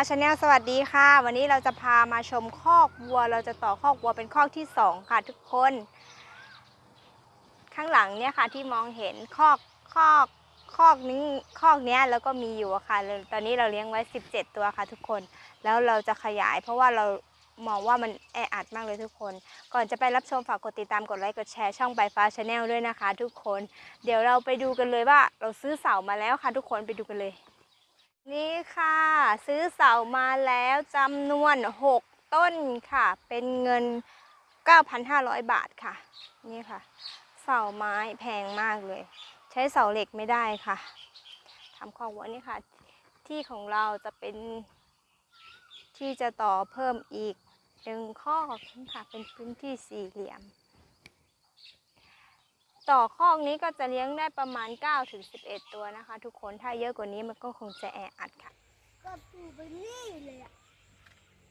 ฟ้าชาแนลสวัสดีค่ะ วันนี้เราจะพามาชมคอกวัว เราจะต่อคอกวัวเป็นคอกที่สองค่ะทุกคน ข้างหลังเนี่ยค่ะที่มองเห็นคอกคอกคอกนี้คอกเนี้ยแล้วก็มีอยู่ค่ะตอนนี้เราเลี้ยงไว้ 17 ตัวค่ะทุกคน แล้วเราจะขยาย เพราะว่าเรามองว่ามันแออัดมากเลยทุกคน ก่อนจะไปรับชมฝากกดติดตามกดไลค์กดแชร์ช่องใบฟ้าชาแนลด้วยนะคะ ทุกคน เดี๋ยวเราไปดูกันเลยว่าเราซื้อเสามาแล้วค่ะทุกคนไปดูกันเลย นี่ค่ะ ซื้อเสามาแล้วจำนวน 6 ต้นค่ะ เป็นเงิน 9,500 บาทค่ะ นี่ค่ะ เสาไม้แพงมากเลย ใช้เสาเหล็กไม่ได้ค่ะทำคอกวัวนี่ค่ะ ที่ของเราจะเป็นที่จะต่อเพิ่มอีกหนึ่งข้อค่ะ เป็นพื้นที่สี่เหลี่ยม ต่อคอกนี้ก็จะเลี้ยงได้ประมาณ9ถึง11 ตัวนะคะ ทุกคนถ้าเยอะกว่านี้มันก็คงจะแออัดค่ะ ก็ปูไปนี่เลยอะ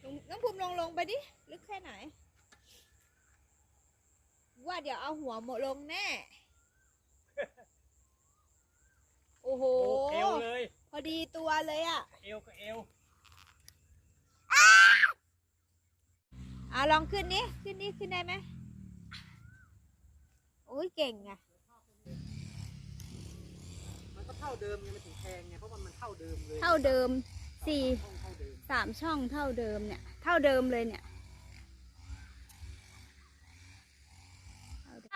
ลงน้องภูมิลงลงไปดิ ลึกแค่ไหน ว่าเดี๋ยวเอาหัวหมดลงแน่ โอ้โห โอ้เอวเลย พอดีตัวเลยอะเอวก็เอวอะลองขึ้นนี้ขึ้นนี้ขึ้นได้ไหมโอ้ยเก่งอะมันก็เท่าเดิมไงมันถึงแพงไงเพราะว่ามันเท่าเดิมเลยเท่าเดิมสี่ห้องเท่าเดิมสามช่องเท่าเดิมเนี่ย เท่าเดิมเลยเนี่ย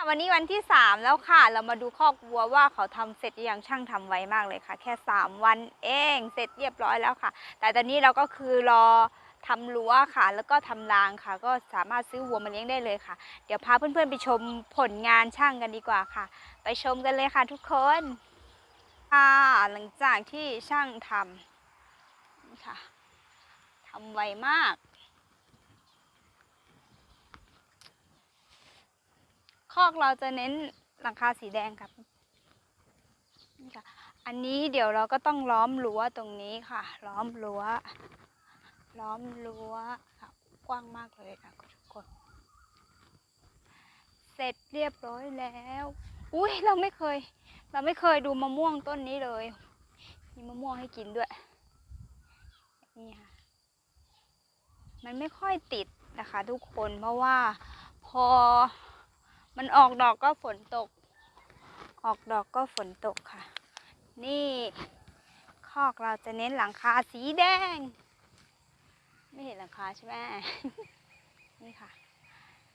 วันนี้วันที่ 3 แล้วค่ะ เรามาดูคอกวัวว่าเขาทำเสร็จหรือยังช่างทำไวมากเลยค่ะ แค่ 3 วันเองเสร็จเรียบร้อยแล้วค่ะ แต่ตอนนี้เราก็คือรอ ทำรั้วค่ะ แล้วก็ทำรางค่ะ ก็สามารถซื้อวัวมาเลี้ยงได้เลยค่ะ เดี๋ยวพาเพื่อนๆไปชมผลงานช่างกันดีกว่าค่ะ ไปชมกันเลยค่ะทุกคนค่ะหลังจากที่ช่างทำนี่ค่ะทำไวมาก คอกเราจะเน้นหลังคาสีแดงครับนี่ค่ะอันนี้เดี๋ยวเราก็ต้องล้อมรั้วตรงนี้ค่ะ ล้อมรั้ว ล้อมรั้วค่ะกว้างมากเลยค่ะทุกคน เสร็จเรียบร้อยแล้ว อุ้ยเราไม่เคย เราไม่เคยดูมะม่วงต้นนี้เลย มีมะม่วงให้กินด้วย นี่ค่ะ มันไม่ค่อยติดนะคะ ทุกคนเพราะว่าพอมันออกดอกก็ฝนตก ออกดอกก็ฝนตกค่ะ นี่คอกเราจะเน้นหลังคาสีแดง ห็นหลังคาใช่ไหม นี่ค่ะ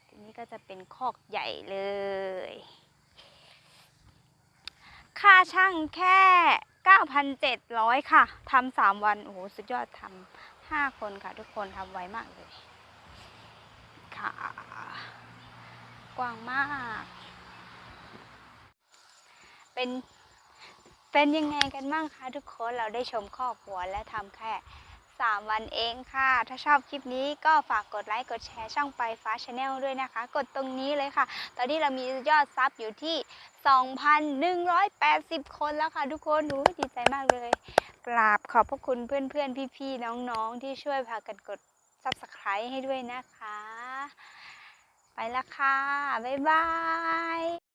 ทีนี้ก็จะเป็นคอกใหญ่เลย ค่าช่างแค่ 9,700 ค่ะ ทำสามวัน โอ้โห สุดยอดทำห้าคนค่ะ ทุกคนทำไวมากเลย ค่ะ กว้างมาก เป็นเป็นยังไงกันบ้างคะทุกคนเราได้ชมครอบครัวและทำแค่ 3 วันเองค่ะ ถ้าชอบคลิปนี้ก็ฝากกดไลค์ กดแชร์ช่องไปฟ้าชาแนลด้วยนะคะ กดตรงนี้เลยค่ะ ตอนนี้เรามียอดซับอยู่ที่ 2,180 คนแล้วค่ะทุกคนหูดีใจมากเลย กราบขอบพระคุณเพื่อนๆ พี่ๆ น้องๆ ที่ช่วยพากันกด subscribe ให้ด้วยนะคะ ไปละค่ะ บ๊ายบาย